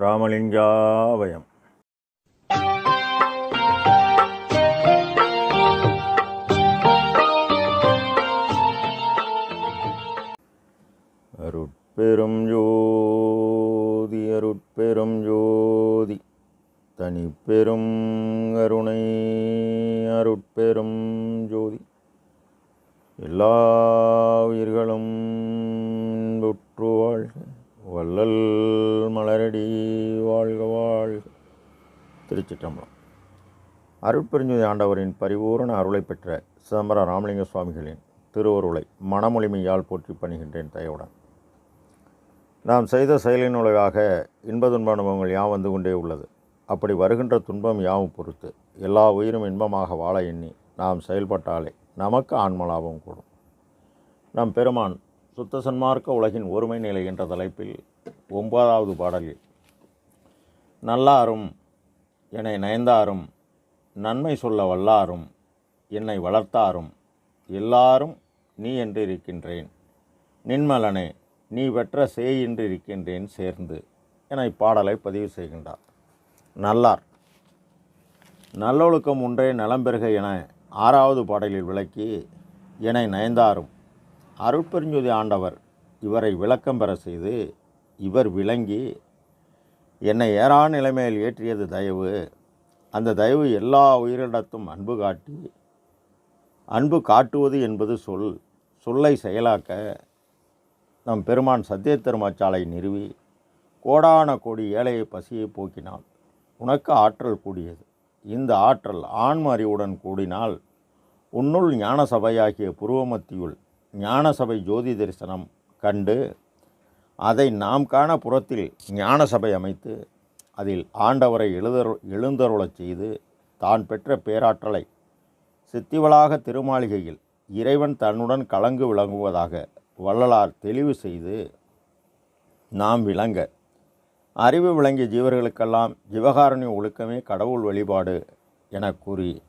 ராமலிங்காவயம். அருட்பெரும் ஜோதி அருட்பெரும் ஜோதி தனிப்பெரும் கருணை அருட்பெரும் ஜோதி. எல்லா உயிர்களும் உற்று வாழ்க. வள்ளல் மலரடி திருச்சிற்றம்பலம். அருட்பெருஞ்சுதி ஆண்டவரின் பரிபூரண அருளை பெற்ற சிதம்பரம் ராமலிங்க சுவாமிகளின் திருவருளை மனமொழிமையால் போற்றி பணிகின்றேன் தயவுடன். நாம் செய்த செயலின் உலகாக இன்ப துன்ப அனுபவங்கள் யாம் வந்து கொண்டே உள்ளது. அப்படி வருகின்ற துன்பம் யாவும் பொறுத்து எல்லா உயிரும் இன்பமாக வாழ எண்ணி நாம் செயல்பட்டாலே நமக்கு ஆன்மலாபம் கூடும். நம் பெருமான் சுத்த சன்மார்க்க உலகின் ஒருமை நிலை என்ற தலைப்பில் ஒன்பதாவது பாடலில் நல்லாரும் என்னை நயந்தாரும் நன்மை சொல்ல வல்லாரும் என்னை வளர்த்தாரும் எல்லாரும் நீ என்று இருக்கின்றேன் நின்மலனே நீ பெற்ற சேய் என்று இருக்கின்றேன் சேர்ந்து என இப்பாடலை பதிவு செய்கின்றார். நல்லார். நல்லொழுக்கம் ஒன்றே நலம் பெறுக என ஆறாவது பாடலில் விளக்கி என்னை நயந்தாரும் அருட்பெருஞ்சுதி ஆண்டவர் இவரை விளக்கம் பெற செய்து இவர் விளங்கி என்னை ஏறா நிலைமையில் ஏற்றியது தயவு. அந்த தயவு எல்லா உயிரிடத்தும் அன்பு காட்டி அன்பு காட்டுவது என்பது சொல் சொல்லை செயலாக்க நம் பெருமான் சத்திய திருமாச்சாலை நிறுவி கோடான கோடி ஏழையை பசியை போக்கினான். உனக்கு ஆற்றல் கூடியது. இந்த ஆற்றல் ஆன்ம அறிவுடன் கூடினால் உன்னுள் ஞான சபையாகிய புருவமத்தியுள் ஞான சபை ஜோதி தரிசனம் கண்டு அதை நாம் காண புறத்தில் ஞான சபை அமைத்து அதில் ஆண்டவரை எழுதரு எழுந்தருளச் செய்து தான் பெற்ற பேராற்றலை சித்திவளாக திருமாளிகையில் இறைவன் தன்னுடன் கலங்கு விளங்குவதாக வள்ளலார் தெளிவு செய்து நாம் விளங்க. அறிவு விளங்கிய ஜீவர்களுக்கெல்லாம் ஜீவகாரணி ஒழுக்கமே கடவுள் வழிபாடு என கூறி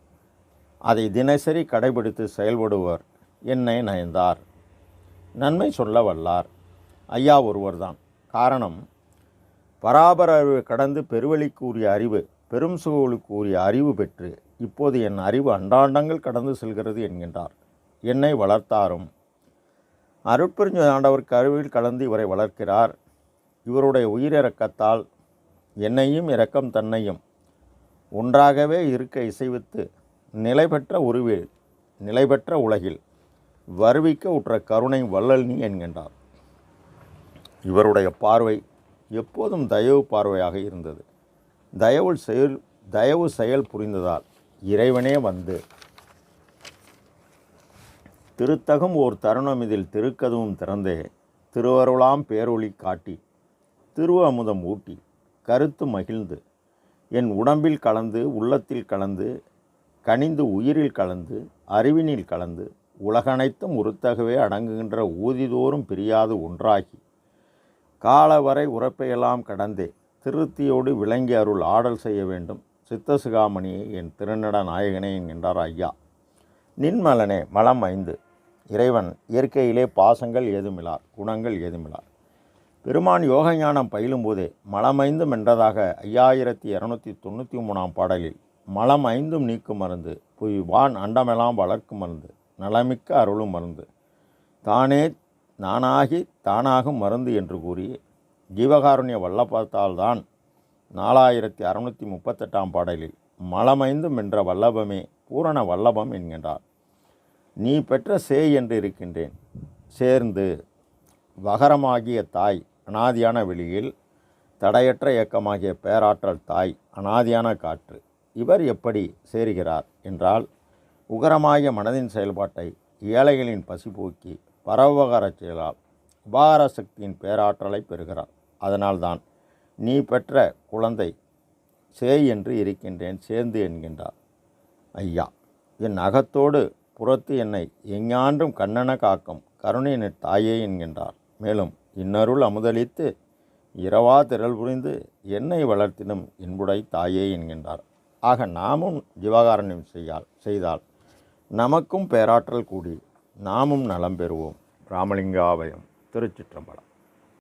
அதை தினசரி கடைபிடித்து செயல்படுவர். என்னை நயந்தார். நன்மை சொல்ல வல்லார். ஐயா ஒருவர்தான். காரணம் பராபர அறிவு கடந்து பெருவழிக்கு உரிய அறிவு பெரும் சுகவுக்கு உரிய அறிவு பெற்று இப்போது என் அறிவு அண்டாண்டங்கள் கடந்து செல்கிறது என்கின்றார். என்னை வளர்த்தாரும். அருட்பெருஞ்ச ஆண்டவருக்கு அறிவில் கலந்து இவரை வளர்க்கிறார். இவருடைய உயிரிறக்கத்தால் என்னையும் இரக்கம் தன்னையும் ஒன்றாகவே இருக்க இசைவித்து நிலைபெற்ற உருவில் நிலைபெற்ற உலகில் வருவிக்க உற்ற கருணை வள்ளல் நீ என்கின்றார். இவருடைய பார்வை எப்போதும் தயவு பார்வையாக இருந்தது. தயவுள் செயல் தயவு செயல் புரிந்ததால் இறைவனே வந்து. திருத்தகம் ஓர் தருணம் இதில் திருக்கதுவும் திறந்தே திருவருளாம் பேரொளி காட்டி திரு அமுதம் ஊட்டி கருத்து மகிழ்ந்து என் உடம்பில் கலந்து உள்ளத்தில் கலந்து கனிந்து உயிரில் கலந்து அறிவினில் கலந்து உலகனைத்தும் உருத்தகவே அடங்குகின்ற ஊதிதோறும் பிரியாது ஒன்றாகி காலவரை உறப்பையெல்லாம் கடந்தே திருத்தியோடு விளங்கி அருள் ஆடல் செய்ய வேண்டும். சித்தசுகாமணியை என் திருநட நாயகனே என்கின்றார் ஐயா. நின்மலனே மலம் ஐந்து. இறைவன் இயற்கையிலே பாசங்கள் ஏதுமிலார் குணங்கள் ஏதுமிலார். பெருமான் யோக ஞானம் பயிலும்போதே மலம் ஐந்தும் என்றதாக ஐயாயிரத்தி இரநூத்தி தொண்ணூற்றி மூணாம் பாடலில் மலம் ஐந்தும் நீக்கும் மருந்து புய் வான் அண்டமெல்லாம் வளர்க்கும் மருந்து நலமிக்க அருளும் மருந்து. தானே நானாகி தானாகும் மருந்து என்று கூறி ஜீவகாருண்ய வல்லபத்தால்தான் நாலாயிரத்தி அறுநூற்றி முப்பத்தெட்டாம் பாடலில் மலமைந்தும் என்ற வல்லபமே பூரண வல்லபம் என்கின்றார். நீ பெற்ற சே என்று இருக்கின்றேன். சேர்ந்து வகரமாகிய தாய் அனாதியான வெளியில் தடையற்ற இயக்கமாகிய பேராற்றல் தாய் அனாதியான காற்று இவர் எப்படி சேருகிறார் என்றால் உகரமாகிய மனதின் செயல்பாட்டை ஏழைகளின் பசி போக்கி பரவகார செயலால் உபகார சக்தியின் பேராற்றலை பெறுகிறார். அதனால்தான் நீ பெற்ற குழந்தை சே என்று இருக்கின்றேன் சேர்ந்து என்கின்றார். ஐயா என் அகத்தோடு புறத்து என்னை எஞ்ஞான்றும் கண்ணன காக்கும் கருணையின் தாயே என்கின்றார். மேலும் இன்னருள் அமுதளித்து இரவா திரள் புரிந்து என்னை வளர்த்தினும் என்புடை தாயே என்கின்றார். ஆக நாமும் ஜீவகாரண்யம் செய்யால் செய்தால் நமக்கும் பேராற்றல் கூடி நாமும் நலம் பெறுவோம். ராமலிங்காபயம் திருச்சிற்றம்பலம்.